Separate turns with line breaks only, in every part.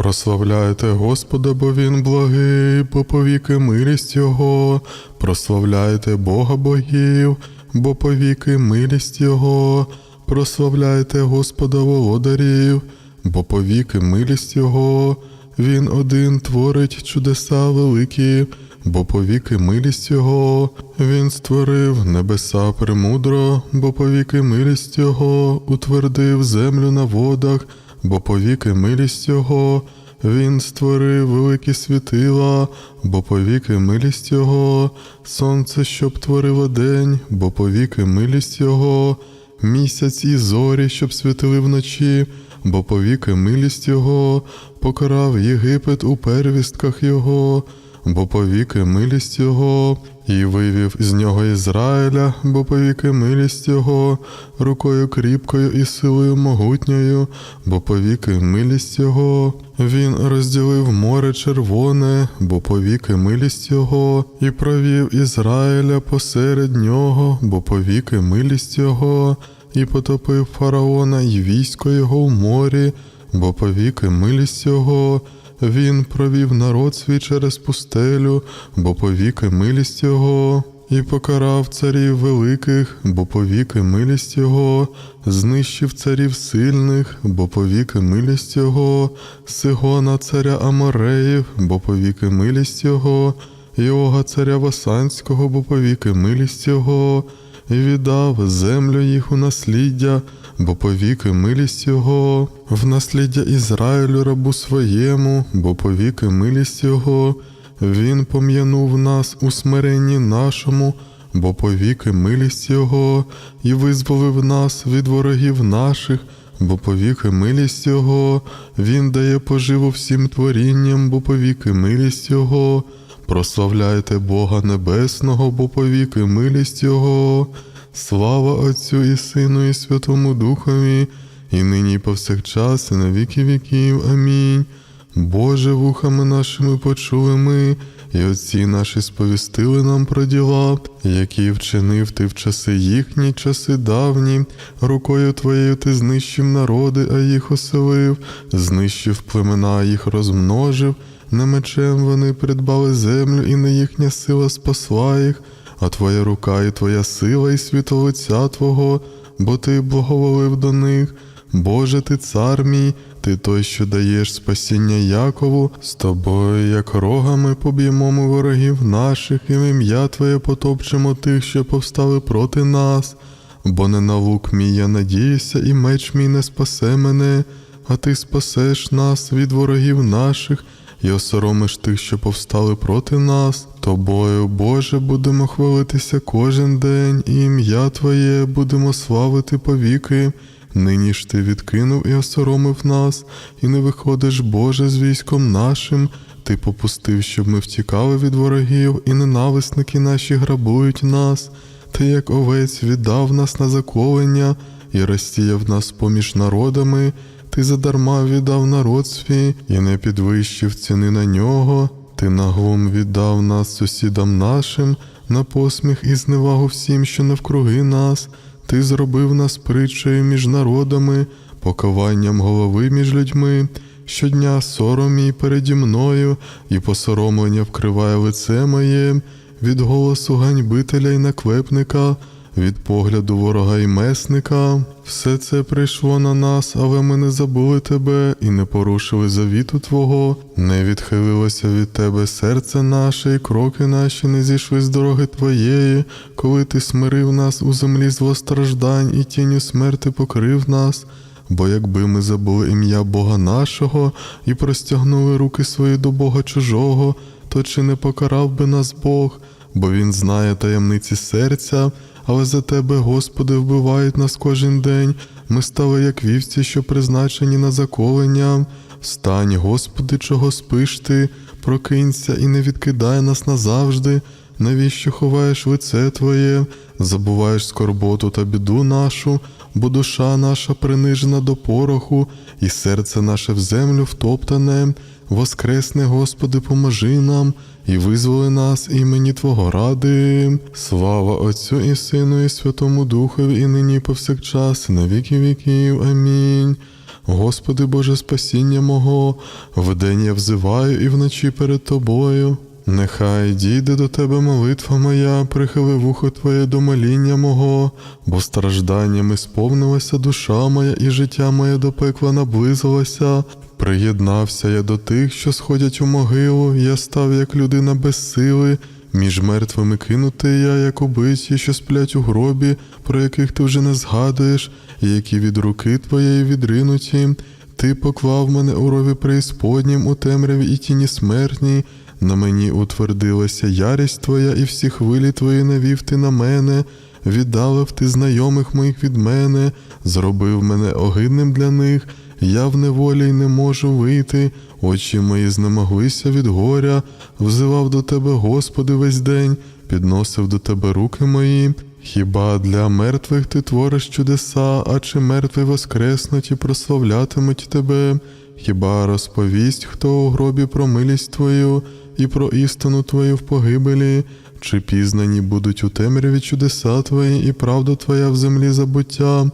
Прославляйте Господа, бо Він благий, бо повіки милість Його. Прославляйте Бога богів, бо повіки милість Його. Прославляйте Господа володарів, бо повіки милість Його. Він один творить чудеса великі, бо повіки милість Його. Він створив небеса премудро, бо повіки милість Його, утвердив землю на водах, бо повіки милість Його. Він створив великі світила, бо повіки милість Його, сонце, щоб творило день, бо повіки милість Його, місяць і зорі, щоб світили вночі, бо повіки милість Його, покарав Єгипет у первістках Його, бо повіки милість Його, і вивів з нього Ізраїля, бо повіки милість Його, рукою кріпкою і силою могутньою, бо повіки милість Його. Він розділив море червоне, бо повіки милість Його, і провів Ізраїля посеред нього, бо повіки милість Його, і потопив фараона і військо його в морі, бо повіки милість Його. Він провів народ свій через пустелю, бо повіки милість Його, і покарав царів великих, бо повіки милість Його, знищив царів сильних, бо повіки милість Його, Сигона царя Амореїв, бо повіки милість Його, Йога царя Васанського, бо повіки милість Його, і віддав землю їх у насліддя, бо повіки милість Його, в насліддя Ізраїлю рабу своєму, бо повіки милість Його, Він пом'янув нас у смиренні нашому, бо повіки милість Його, і визволив нас від ворогів наших, бо повіки милість Його, Він дає поживу всім творінням, бо повіки милість Його. Прославляйте Бога Небесного, бо повіки милість Його. Слава Отцю і Сину, і Святому Духові, і нині і повсякчас, і на віки віків. Амінь. Боже, вухами нашими почули ми, і отці наші сповістили нам про діла, які вчинив ти в часи їхні, часи давні, рукою твоєю ти знищив народи, а їх оселив, знищив племена, а їх розмножив. Не мечем вони придбали землю, і не їхня сила спасла їх, а твоя рука і твоя сила, і світло лиця Твого, бо ти благоволив до них. Боже, ти цар мій, ти той, що даєш спасіння Якову, з тобою, як рогами, поб'ємо ми ворогів наших, і в ім'я Твоє потопчемо тих, що повстали проти нас. Бо не на лук мій я надіюся, і меч мій не спасе мене, а ти спасеш нас від ворогів наших і осоромиш тих, що повстали проти нас. Тобою, Боже, будемо хвалитися кожен день, і ім'я Твоє будемо славити повіки. Нині ж ти відкинув і осоромив нас, і не виходиш, Боже, з військом нашим. Ти попустив, щоб ми втікали від ворогів, і ненависники наші грабують нас. Ти, як овець, віддав нас на заколення і розсіяв нас поміж народами. Ти задарма віддав народ свій і не підвищив ціни на нього. Ти на глум віддав нас сусідам нашим, на посміх і зневагу всім, що навкруги нас. Ти зробив нас притчею між народами, покованням голови між людьми. Щодня сором мій переді мною, і посоромлення вкриває лице моє, від голосу ганьбителя й наклепника, від погляду ворога й месника. Все це прийшло на нас, але ми не забули тебе і не порушили завіту Твого, не відхилилося від тебе серце наше, і кроки наші не зійшли з дороги Твоєї, коли ти смирив нас у землі злостраждань і тінню смерти покрив нас. Бо якби ми забули ім'я Бога нашого і простягнули руки свої до Бога чужого, то чи не покарав би нас Бог, бо Він знає таємниці серця, але за тебе, Господи, вбивають нас кожен день. Ми стали як вівці, що призначені на заколення. Встань, Господи, чого спиш ти, прокинься і не відкидай нас назавжди. Навіщо ховаєш лице Твоє, забуваєш скорботу та біду нашу, бо душа наша принижена до пороху, і серце наше в землю втоптане. Воскресне, Господи, поможи нам і визволи нас імені Твого ради. Слава Отцю і Сину, і Святому Духові, і нині і повсякчас, на віки віків. Амінь. Господи Боже спасіння мого, вдень я взиваю і вночі перед Тобою. Нехай дійде до тебе молитва моя, прихили вухо Твоє до моління мого, бо стражданнями сповнилася душа моя, і життя моє до пекла наблизилося. Приєднався я до тих, що сходять у могилу, я став як людина без сили. Між мертвими кинутий я, як убиті, що сплять у гробі, про яких ти вже не згадуєш, які від руки твоєї відринуті. Ти поклав мене у рові преісподнім, у темряві і тіні смертній. На мені утвердилася ярість твоя, і всі хвилі твої навів ти на мене. Віддалив ти знайомих моїх від мене, зробив мене огидним для них. Я в неволі й не можу вийти, очі мої знемоглися від горя, взивав до тебе, Господи, весь день, підносив до тебе руки мої. Хіба для мертвих ти твориш чудеса, а чи мертві воскреснуть і прославлятимуть тебе? Хіба розповість, хто у гробі про милість твою і про істину твою в погибелі? Чи пізнані будуть у темряві чудеса твої, і правда твоя в землі забуття?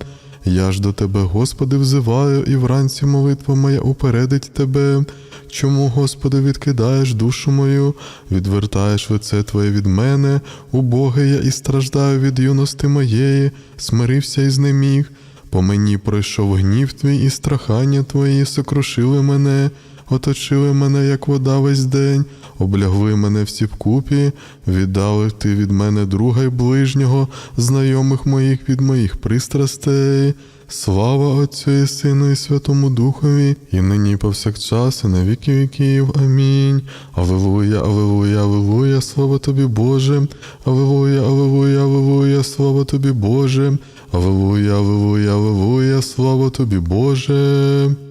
Я ж до тебе, Господи, взиваю, і вранці молитва моя упередить тебе. Чому, Господи, відкидаєш душу мою, відвертаєш лице Твоє від мене, убоге я і страждаю від юності моєї, смирився і знеміг. По мені пройшов гнів твій і страхання твої сокрушили мене, оточили мене, як вода весь день, облягли мене всі вкупі, віддали ти від мене друга й ближнього, знайомих моїх від моїх пристрастей. Слава Отцю і Сину і Святому Духові, і нині повсякчас, і на віки віків. Амінь. Аллилуйя, аллилуйя, аллилуйя, слава тобі, Боже. Аллилуйя, аллилуйя, аллилуйя, слава тобі, Боже. Аллилуйя, аллилуйя, аллилуйя, слава тобі, Боже.